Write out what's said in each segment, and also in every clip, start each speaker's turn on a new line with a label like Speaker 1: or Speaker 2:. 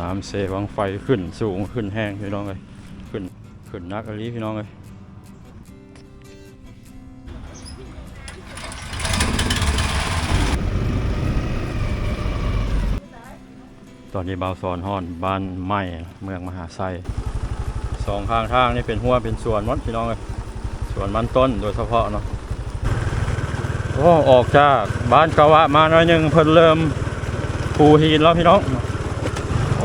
Speaker 1: น้ำเซวังไฟขึ้นสูงขึ้นแห้งพี่น้องเลยขึ้นขึ้นนักอะไรพี่น้องเลยตอนนี้บาวซอนฮอนบ้านใหม่เมืองมหาไซสองข้างทางนี่เป็นหัวเป็นสวนมดพี่น้องเลยสวนมันต้นโดยเฉพาะเนาะโอ้ออกจากบ้านกะวะมาหน่อยหนึ่งเพิ่นเริ่มปูหินแล้วพี่น้อง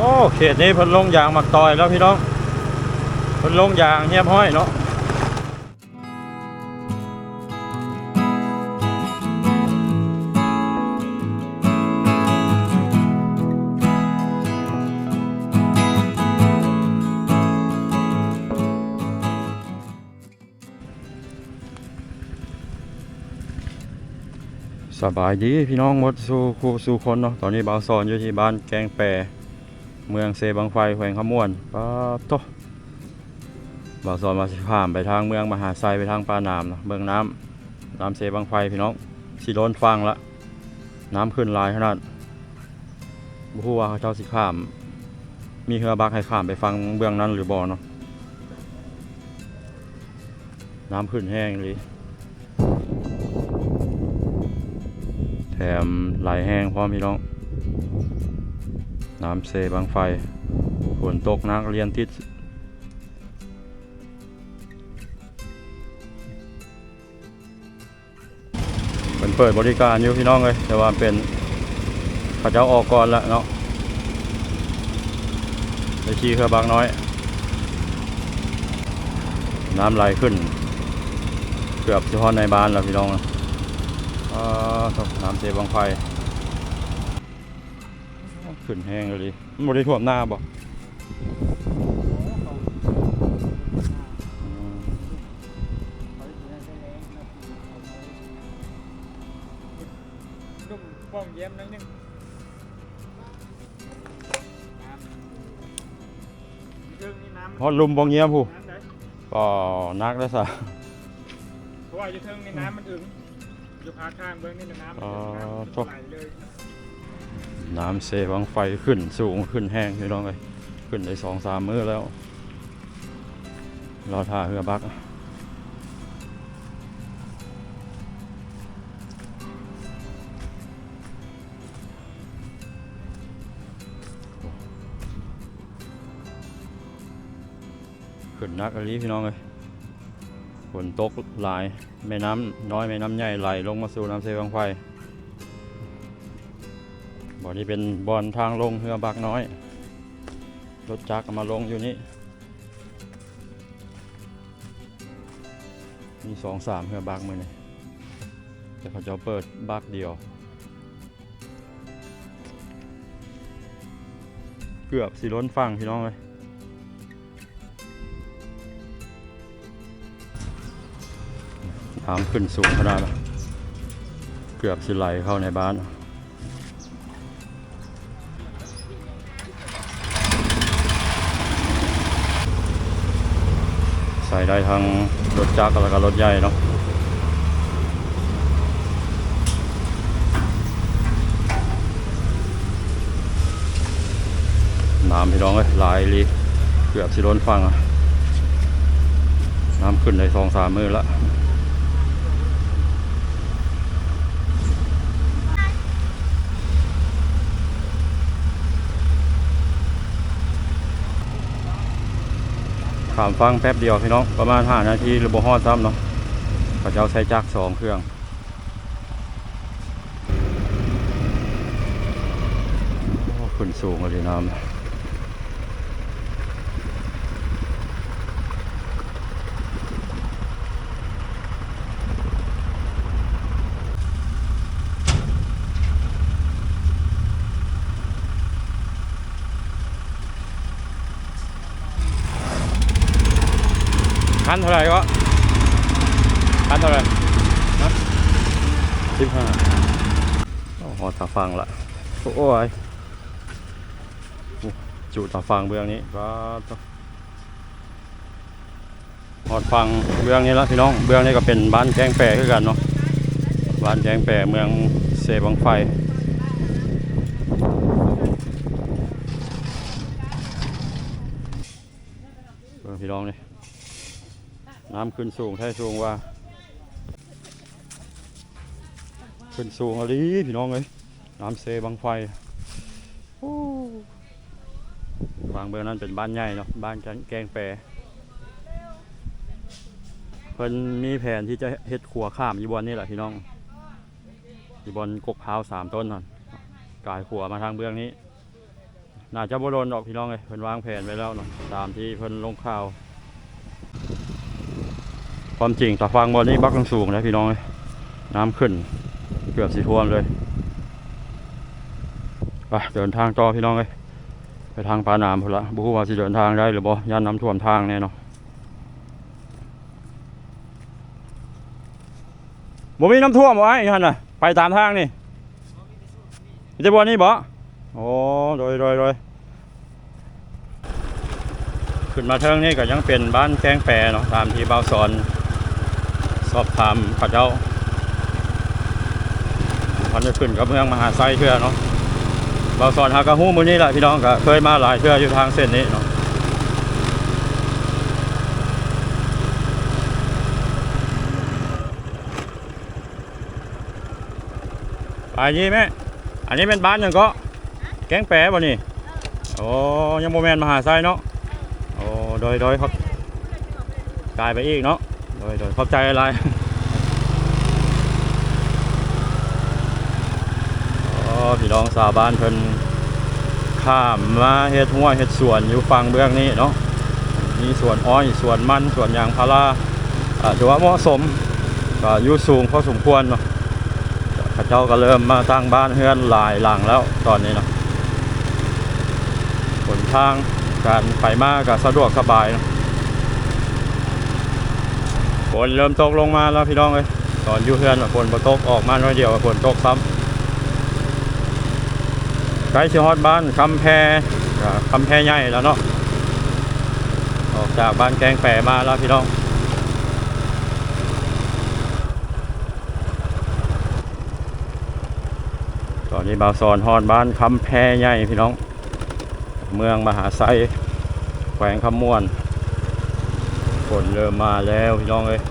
Speaker 1: โอ้เขตนี้พิ่นลงยางหมักตอยแล้วพี่น้องพิ่นลงยางเงียบห้อยเนาะสบายดีพี่น้องหมดสู่คู่สู่คนเนาะตอนนี้บ่าวสอนอยู่ที่บ้านแกงแปร เมืองเซบังไฟแขวงขมวนป้าโตบ่าวสอนมาสิผ่านไปทางเมืองมหาไซไปทางปานามนะเมืองน้ำน้ำเซบังไฟพี่น้องสิโดนฟังละน้ำขึ้นลายขนาดบ่ฮู้ว่าเขาเจ้าสิข้าม มีเรือบักให้ข้ามไปฟังเบื้องนั้นหรือบ่เนาะน้ำขึ้นแห้งเลยแถมไหลแห้งพร้อมพี่น้อง น้ำเซบางไฟฝนตกนักเรียนติดเป็นเปิดบริการอยู่พี่น้องเลยแต่ว่าเป็นข้าเจ้าออกก่อนละเนาะไปชี้เครือบางน้อย น้ำไหลขึ้น เกือบเฉพาะในบ้านแล้วพี่น้องนะอ่าน้ำเซบางไฟ ขึ้นแห้งเลยมันบ่ได้ท่วมหน้าบ่อืม
Speaker 2: ดุ่มป้องเยี่ยมนิดนึงน้ำเรื่องนี้น้ำมัน
Speaker 1: ฮอดลุมบ่เงียบผู้
Speaker 2: น้ำไหน
Speaker 1: ก็นักแล้วซะ
Speaker 2: เพราะว่าอยู่เทิงในน้ำมันอึงอยู่พาข้างเบื้องนี่น้ำมัน
Speaker 1: อึ
Speaker 2: งน้ำมันไหลเลย
Speaker 1: น้ำเซวังไฟขึ้นสูงขึ้นแห้งพี่น้องเลยขึ้นได้สองสามมื้อแล้วรอท่าเรือบักขึ้นนักอะไรพี่น้องเลยฝนตกหลายแม่น้ำน้อยแม่น้ำใหญ่ไหลลงมาสู่น้ำเซวังไฟ บ่อนี้เป็นบอนทางลงเรือบักน้อย รถจักรมาลงอยู่นี่ มีสองสามเรือบักมือนี่แต่เขาจะเปิดบักเดียว เกือบสิล้นฟังพี่น้องเลยน้ำขึ้นสูงขนาดเกือบสิไหลเข้าในบ้าน ใส่ได้ทั้งรถจักรแล้วก็รถใหญ่เนาะน้ำพี่น้องเอ้ยลายลีเกือบสิล้นฟังอะน้ำขึ้นได้สองสามมือละ ขามฟังแป๊บเดียวพี่น้อง ประมาณห้านาทีหรือบ่ฮอดซ้ำเนาะเขาจะเอาใช้จักรสองเครื่องขึ้นสูงเลยน้ำ พันเท่าไหร่ก็พันเท่าไหร่นะสิบห้าโอ้โตาฟังละโอ้ยจุตาฟังเบื้องนี้ก็หอดฟังเบื้องนี้ละพี่น้อง เบื้องนี้ก็เป็นบ้านแจ้งแปรคือกันเนาะบ้านแจ้งแปรเมืองเซบังไฟพี่น้องเลย น้ำขึ้นสูงแท้สูงว่า ขึ้นสูงอะไรพี่น้องเลยน้ำเซบังไฟโอ้วางเบอร์นั้นเป็นบ้านใหญ่เนาะบ้านแกงแปรเพิ่นมีแผนที่จะเฮ็ดขัวข้ามยู่บอนนี่แหละพี่น้องยู่บอนกกพร้าวสามต้นนั่นกายขัวมาทางเบื้องนี้น่าจะบ่โดนดอกพี่น้องเลยเพิ่นวางแผนไว้แล้วเนาะตามที่เพิ่นลงข่าว ความจริงตาฟังบอลนี้บักกังสูงนะพี่น้องน้ำขึ้น เกือบสีท่วมเลยไปเดินทางต่อพี่น้องเลยไปทางปาหนามพละบุคว่าสิเดินทางได้หรือบ่ย่านน้ำท่วมทางแน่เนาะบ่มีน้ำท่วมไอ้ยันน่ะไปตามทางนี่มีแต่บ่นี่บ่โอ้โดยโดยโดยขึ้นมาเทิงนี่ก็ยังเป็นบ้านแกงแปรเนาะตามที่เบาสอน สอบถามเขาเจ้าพันจะขึ้นกับเมืองมหาไซเทื่อเนาะบาสอนหากระหู้มือนี้แหละพี่น้องก็เคยมาหลายเทื่ออยู่ทางเส้นนี้เนาะไปยี่แม่อันนี้เป็นบ้านยังก็แกงแปะบ่นี่โอ้ยังโมแมนมหาไซเนาะโอ้โดยโดยครับกลายไปอีกเนาะ โดยโดยขอบใจอะไรอ๋อพี่น้องสาวบ้านเพิ่นข้ามมาเฮ็ดหัวเฮ็ดสวนอยู่ฝั่งเบื้องนี้เนาะมีสวนอ้อยสวนมันสวนยางพาราถือว่าเหมาะสมก็อยู่สูงพอสมควรเนาะเขาเจ้าก็เริ่มมาตั้งบ้านเฮือนหลายหลังแล้วตอนนี้เนาะหนทางการไปมากก็สะดวกสบายเนาะ ฝนเริ่มตกลงมาแล้วพี่น้องเอ้ยตอนอยู่เฮือนฝนบ่ตกออกมาน้อยเดียวฝนตกซ้ำไกลชิฮอดบ้านคำแพก็คำแพใหญ่แล้วเนาะออกจากบ้านแกงแปะมาแล้วพี่น้องตอนนี้บาวซอนฮอดบ้านคำแพใหญ่พี่น้อง เมืองมหาไซแขวงคำม่วน ฝนเริ่มมาแล้วพี่น้องเลย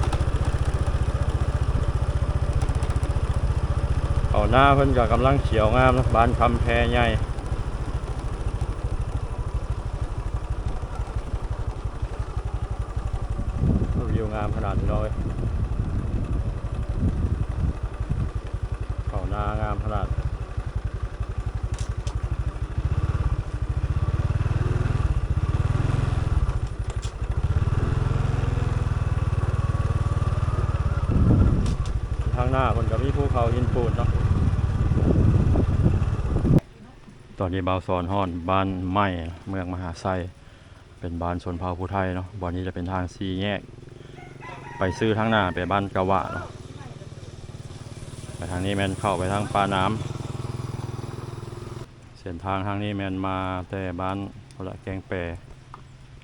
Speaker 1: เอาหน้าเพิ่นกับกำลังเขียวงามนะบ้านคำแพใหญ่วิวงามขนาดนี้เลยเขาหน้างามขนาดทางหน้าคนกับมีภูเขาหินปูนเนาะตอนนี้บาวซอนฮอนบ้านใหม่เมืองมหาไซเป็นบ้านชนเผ่าผู้ไทยเนาะบอนนี้จะเป็นทางซีแยก ไปซื้อทางหน้าไปบ้านกะวะเนาะไปทางนี้แมนเข้าไปทางปลาน้ำเส้นทางทางนี้แมนมาแต่บ้านพละแกงแปร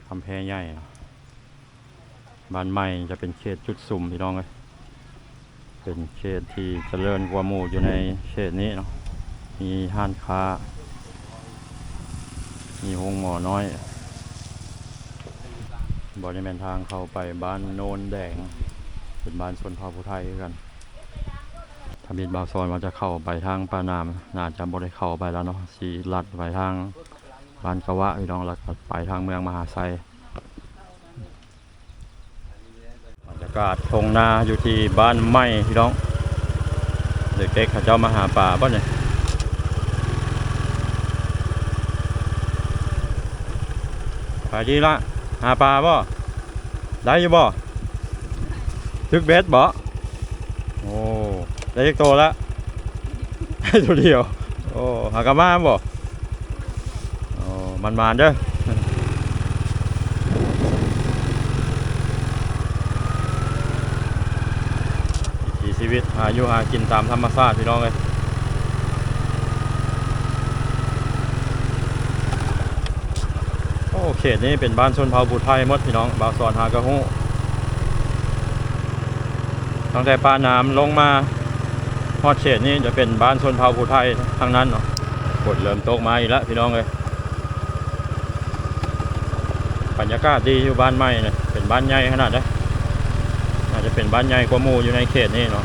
Speaker 1: คำแพใหญ่บ้านใหม่จะเป็นเขตจุดสุ่มพี่น้องเลย เป็นเขตที่เจริญกว่าหมู่อยู่ในเขตนี้เนาะมีห้านค้า มีห้องหมอน้อยบริเวณทางเข้าไปบ้านโนนแดง เป็นบ้านชนเผ่าผู้ไทยกันทามินบาวซอนว่าจะเข้าไปทางปานามน่าจะบ่ได้เข้าไปแล้วเนาะสีลัดไปทางบ้านกะวะพี่น้องล้วก็ไปทางเมืองมหาไซบรรยา กาศทงนาอยู่ที่บ้านไม้พี่น้อง เด็กๆเขาเจ้ามาหาป่าบ่เนี่ยไปดีละหาปลาบ่ได้อยู่บ่ทึกเบสบ่โอ้ได้อีกโตัวละได้ตัวเดียวโอ้หากระมาบ่โอ้มันมานเด้อวิถีชีวิตหาอยู่หากินตามธรรมชาติพี่น้องเลยโอ้เขตนี้เป็นบ้านชนเผ่าบูไทยมดพี่น้องบาวสอนหากระหู้ตั้งแต่ปลาน้ำลงมาฮอดเขตนี้จะเป็นบ้านชนเผ่าบูไทยทั้งนั้นเนาะฝนเริ่มตกมาอีกแล้วพี่น้องเลยบรรยากาศดีอยู่บ้านใหม่เนี่ยเป็นบ้านใหญ่ขนาดได้อาจจะเป็นบ้านใหญ่กว่ามูอยู่ในเขตนี้เนาะ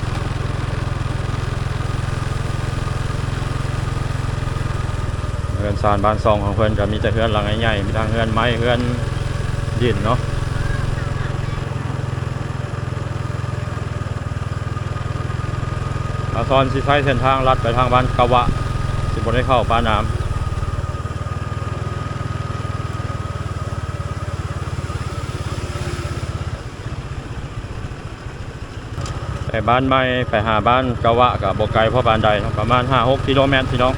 Speaker 1: เฮื อนซานบ้านซองของเพื่อนก็มีแต่เฮือนหลังใหญ่ๆมีทางเฮือนไม้เฮือนดินเนาะอาซอนสิใช้เส้นทางลัดไปทางบ้านกะวะ สิบนได้เข้าป้าน้ำไปบ้านใหม่ไปหาบ้านกะวะกับบกไก่พ่อบ้านใดประมาณห้าหกกิโลเมตรพี่น้อง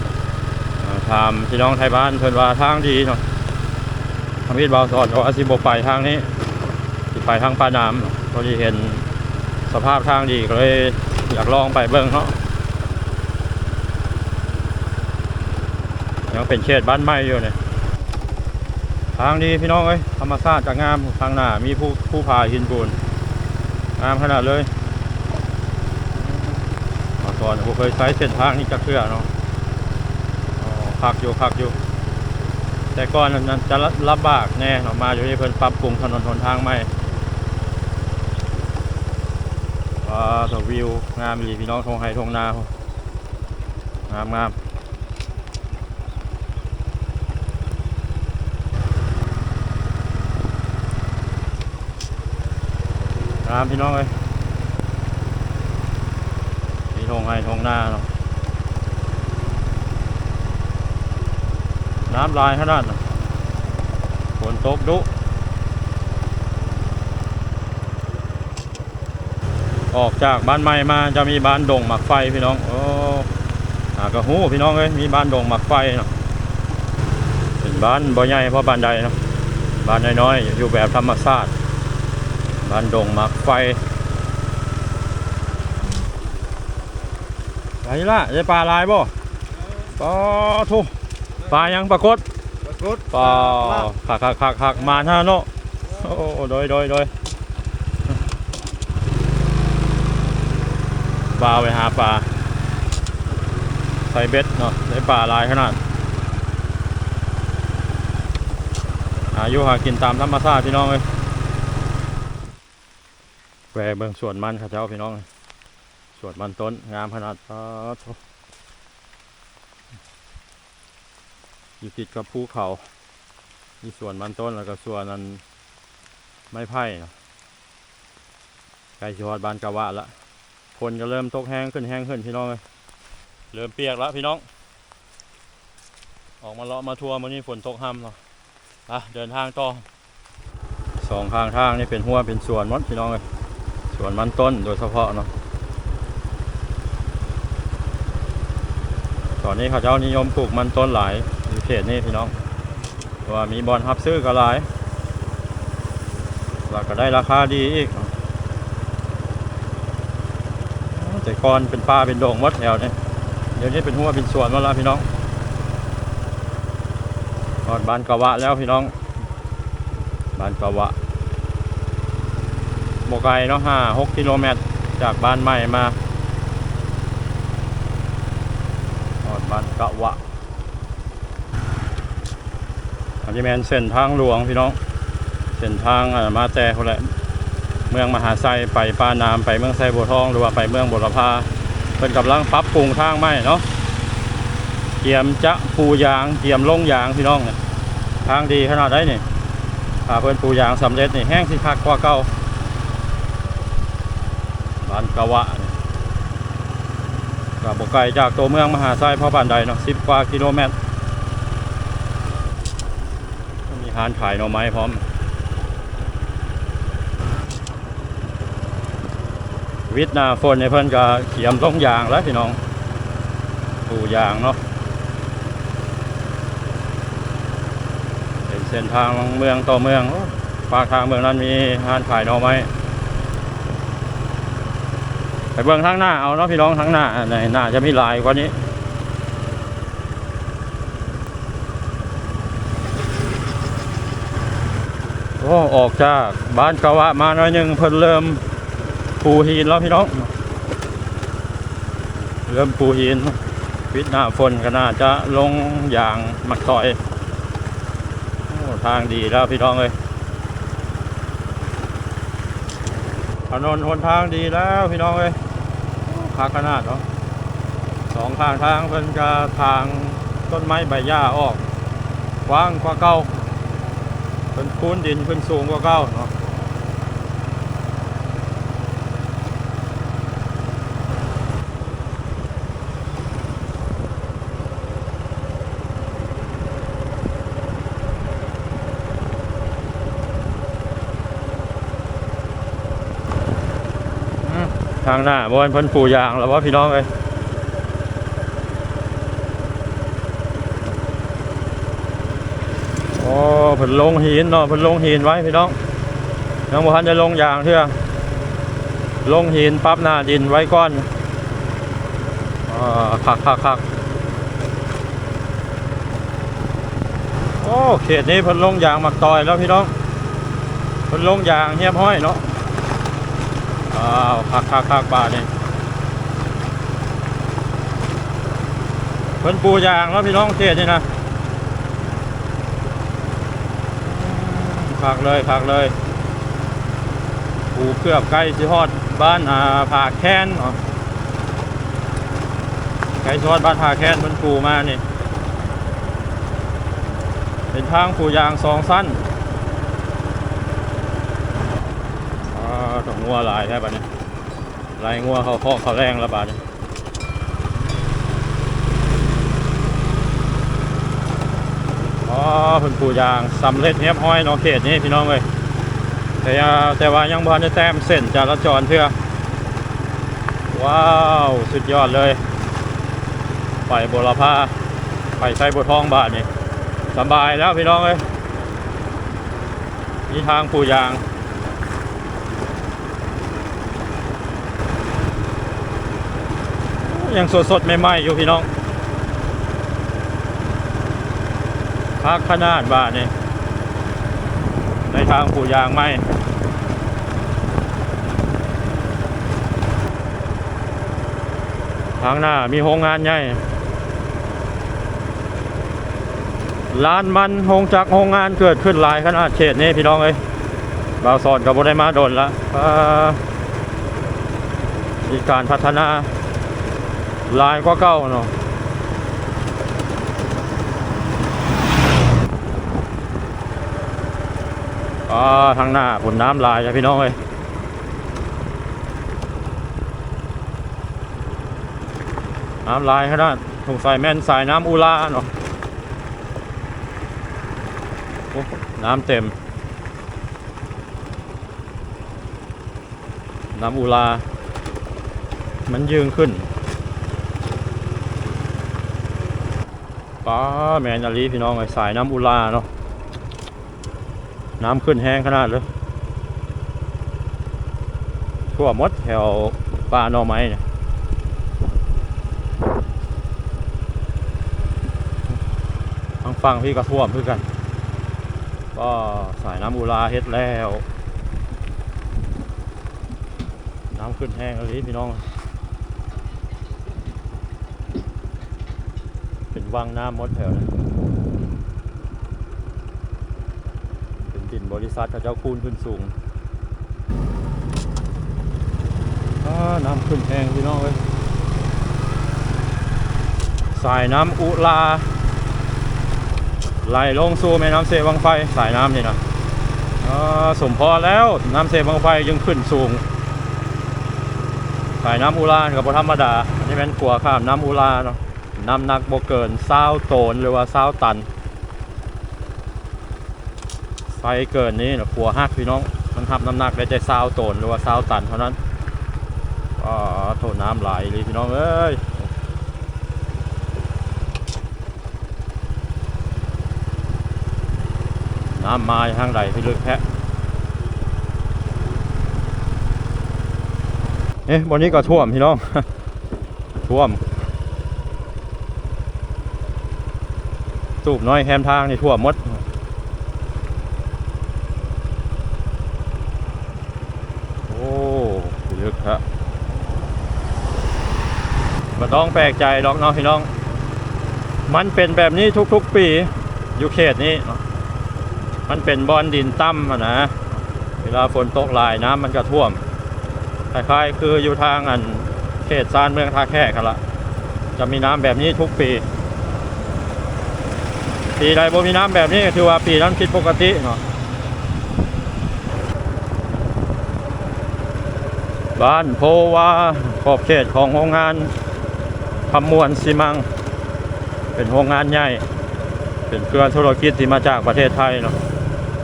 Speaker 1: ถามพี่น้องไทยบ้านเพิ่นว่าทางดีเนาะทำพิดบาวสอนว่าสิบไปทางนี้สิไปทางป้าน้ำเนาะพอดีเห็นสภาพทางดีก็เลยอยากลองไปเบิ่งเนาะยังเป็นเขตบ้านไม้อยู่เนี่ยทางดีพี่น้องเอ้ยธรรมชาติจะงามทางหน้ามีผู้ผู้พาหินปูนงามขนาดเลยมาก่อนผมเคยใช้เส้นทางนี้จะเคลื่อเนาะ พักอยู่พักอยู่ แต่ก่อนนั้นจะลำบากแน่เนาะมาอยู่ที่เพิ่นปรับปรุงถนนหนทางใหม่ว้าตัววิว งามดีพี่น้องทงไฮทงนาพุ่นงามงามพี่น้องเลยมีทงให้ทงหน้าเนาะ น้ำลายขนาดน่ะฝนตกดุออกจากบ้านใหม่มาจะมีบ้านดงหมักไฟพี่น้อง โอ้หากระหูพี่น้องเลยมีบ้านดงหมักไฟเนาะเป็นบ้านบ่ใหญ่เพราะบ้านใดเนาะบ้านน้อยๆอยู่แบบธรรมชาติบ้านดงหมักไฟไปละได้ปลาลายบ่ปลาทุ ปลายังปลากด
Speaker 2: รถ
Speaker 1: ปลาขักขักขักขักมาท่าเนาะโอ้โดยโดยโดยปลาไปหาปลาใส่เบ็ดเนาะได้ปลาลายขนาดอายุหากินตามธรรมชาติพี่น้องเลยแหวเบิ่งสวนมันครับเจ้าพี่น้องสวนมันต้นงามขนาดปาดโถ อยู่ติดกับภูเขา มีสวนมันต้นแล้วก็สวนนั้นไม้ไผ่เนะใกล้ชิฮอดบานกะวะละคนก็เริ่มตกแห้งขึ้นแห้งขึ้นพี่น้องเลยเริ่มเปียกแล้วพี่น้อง ออกมาเลาะมาทัวร์มื้อนี้ฝนตกห้ำเนาะอะเดินทางต่อสองข้างทางนี่เป็นหัวเป็นสวนมดพี่น้องเลยสวนมันต้นโดยเฉพาะเนาะตอนนี้เขาเจ้านิยมปลูกมันต้นหลาย เขตนี้พี่น้องเพราะว่ามีบอลฮับซื้อก็หลายแล้วก็ได้ราคาดีอีกแต่ก่อนเป็นป่าเป็นโด่งหมดแถวเนี้เดี๋ยวนี้เป็นหัวเป็นสวนมาแล้วพี่น้องตอนบานกะวะแล้วพี่น้อง บานกะวะโบไกลเนาะห้าหกกิโลเมตรจากบ้านใหม่มาออดบานกะวะ อั นนี้แมนเส้นทางหลวงพี่น้อง เส้นทางมาแต่คนละเมืองมหาไซไปป้าน้ำไปเมืองไซบัวทอง หรือว่าไปเมืองบุรพาเป็นกำลังปรับปรุงทางใหม่เนาะเกียมจะปูยางเกียมลงยางพี่น้องเนี่ยทางดีขนาดได้นี่ถ้าเพิ่อนปูยางสำเร็จนี่แห้งสิคักกว่าเก่าบ้านกะวะนี่กับบไกลจากตัวเมืองมหาไซพ่อบ้านใดเนาะสิบกว่ากิโลเมตร มีร้านขายหน่อไม้พร้อม วิทย์นาฝนในเพิ่นก็เขียมต้องยางแล้วพี่น้องปูยางเนาะเป็นเส้นทางเมืองต่อเมืองปากทางเมืองนั้นมีร้านขายหน่อไม้ไปเบิ่งทางหน้าเอาเนาะพี่น้องทางหน้าในหน้าจะมีลายกว่านี้ พ่อออกจากบ้านกะวะมาหน้อยหนึ่งเพิ่นเริ่มปูหินแล้วพี่น้อง เริ่มปูหินวิทหน้าฝนก็น่าจะลงอย่างมักต่อยทางดีแล้วพี่น้องเลยถนนหนทางดีแล้วพี่น้องเลยพากขนาดเนาะสองข้างทางเพิ่นกะทางต้นไม้ใบหญ้าออกกว้างกว่าเก่า เพิ่นคูนดินเพิ่นสูงกว่าเก่าเนาะทางหน้าบอนเพิ่นปูยางแล้วว่าพี่น้องเอ้ยโอ้เพิ่นลงหินเนาะเพิ่นลงหินไว้พี่น้องยังบ่ทันได้ลงยางเทื่อลงหินปั๊บหน้าดินไว้ก่อนอ่าคักคักคักโอ้เขตนี้เพิ่นลงยางหมักตอยแล้วพี่น้องเพิ่นลงยางเฮียบห้อยเนาะอ้าวคักคักคักบาทนี่เพิ่นปูยางแล้วพี่น้องเทศนี่นะ คักเลยคักเลยปูเคลือบใกล้สิฮอดบ้านอ่าผาแค้นอ๋อใกล้สิฮอดบ้านผาแค้นเพิ่นปูมานี่เป็นทางปูยางสองสั้นอ่าต้องงัวหลายแค่บัดนี้ลายงัวเขาเคาะเขาแรงระบาดนี้ อ๋อเพิ่นปูยางสำเร็จเรียบร้อยนาะเขตนี้พี่น้องเอ้ยแต่ยังแต่ว่ายังบ่ได้แต้มเส้นจราจรเทื่อว้าวสุดยอดเลย ไปบุรพาไปใส่บัวทองบาทนี่สบายแล้วพี่น้องเอ้ยนี่ทางปูยาง ยังสดสดๆใหม่ๆอยู่พี่น้อง พักขนาดบาทนี่ในทางปูยางไหมทางหน้ามีโรงงานใหญ่ร้านมันโรงจักโรงงานเกิดขึ้นหลายขนาดเขตนี้พี่น้องเอ้ยบาวสอนกับบได้มาโดนละอีการพัฒนาลายก็เก้าเนาะ ทางหน้าผลน้ำลายจ้ะพี่น้องเอ้ยน้ำลายขนาดสงสัยแม่นสายน้ำอุลาเนาะน้ำเต็ม น้ำอุลา มันยืงขึ้นป้าแมนอาลีพี่น้องไอ้สายน้ำอุลาเนาะ น้ำขึ้นแห้งขนาดเลยทั่วมดแถวป่าหน่อไม้เนี่ยทางฝั่งพี่ก็ท่วมเพื่อกัน ก็สายน้ำอุลาเฮ็ดแล้ว น้ำขึ้นแห้งอาลีพี่น้อง เป็นวังน้ำมดแถวนะเป็น ดินบริษัทเขาเจ้าคูนขึ้นสูงน้ำขึ้นแพงพี่น้องเว้ยสายน้ำอุลาไหลลงสู่แม่น้ำเสวังไฟสายน้ำนี่นะสมพอแล้วน้ำเสวังไฟยังขึ้นสูง สายน้ำอุลากับบธรรมดาอันนี่เป็นขัวข้ามน้ำอุลาเนาะน้ำหนักบ่เกินเศร้าโตนหรือว่าเศร้าตัน ไฟเกินนี้นะขัวหักพี่น้อง มันทับน้ำหนักได้ใจเศร้าโตนหรือว่าเศร้าตันเท่านั้นก็โทษน้ำไหลเลยพี่น้องเอ้ยน้ำมาทางใดพี่ลึกแท้เอ๊ะบนนี้ก็ท่วมพี่น้อง ท่วมตูบน้อยแคมทางนี่ท่วหมด โอ้ลึกฮะ มาต้องแปลกใจหรอกเนาะพี่น้อง มันเป็นแบบนี้ทุกๆปีอยู่เขตนี้ มันเป็นบอนดินตั้มนะ เวลาฝนตกหลายน้ำมันก็ท่วม คล้ายๆ คืออยู่ทางอันเขตซานเมืองท่าแขกกันละจะมีน้ำแบบนี้ทุกปี ปีใดบ่มีน้ำแบบนี้ถือว่าปีนั้นผิดปกติเนาะบ้านโพวาขอบเขตของโรงงาน คำมวนซีมัง เป็นโรงงานใหญ่ เป็นเครือธุรกิจที่มาจากประเทศไทยเนาะ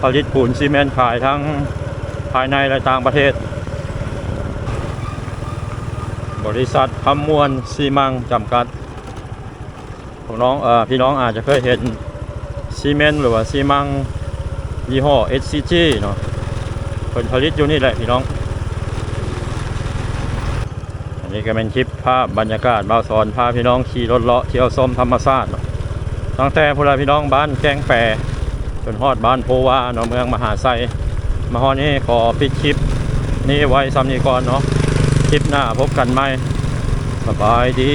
Speaker 1: ผลิตปูนซีเมนต์ขายทั้งภายในและต่างประเทศ บริษัทคำมวนซีมังจำกัดของน้องเออพี่น้องอาจจะเคยเห็นซีเมนต์หรือว่าซีมังยี่ห้อ SCG เนาะเป็นผลิตอยู่นี่แหละพี่น้อง อันนี้ก็เป็นคลิปภาพบรรยากาศบ่าวสอนพาพี่น้องขี่รถเลาะเที่ยวชมธรรมชาติตั้งแต่พวกเราพี่น้องบ้านแกงแปรจนฮอดบ้านโพวาเนาะเมืองมหาไซมาฮอดนี้ขอปิดคลิปนี่ไว้ซ้ำนี้ก่อนเนาะคลิปหน้าพบกันใหมสบายดี